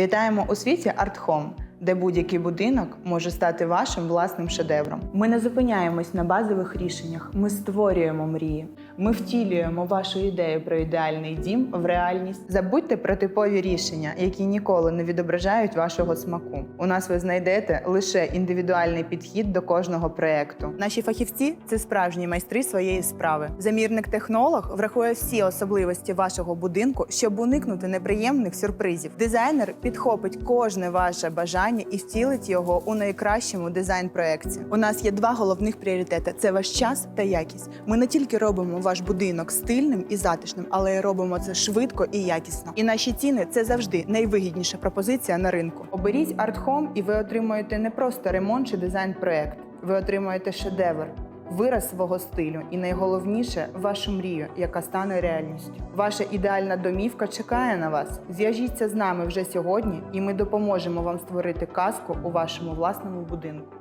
Вітаємо у світі Артхом, де будь-який будинок може стати вашим власним шедевром. Ми не зупиняємось на базових рішеннях. Ми створюємо мрії. Ми втілюємо вашу ідею про ідеальний дім в реальність. Забудьте про типові рішення, які ніколи не відображають вашого смаку. У нас ви знайдете лише індивідуальний підхід до кожного проекту. Наші фахівці це справжні майстри своєї справи. Замірник технолог врахує всі особливості вашого будинку, щоб уникнути неприємних сюрпризів. Дизайнер підхопить кожне ваше бажання і втілить його у найкращому дизайн-проекті. У нас є два головних пріоритети: це ваш час та якість. Ми не тільки робимо ваш будинок стильним і затишним, але робимо це швидко і якісно. І наші ціни це завжди найвигідніша пропозиція на ринку. Оберіть Art Home і ви отримуєте не просто ремонт чи дизайн-проект. Ви отримуєте шедевр. Вираз свого стилю і найголовніше вашу мрію, яка стане реальністю. Ваша ідеальна домівка чекає на вас. Зв'яжіться з нами вже сьогодні, і ми допоможемо вам створити казку у вашому власному будинку.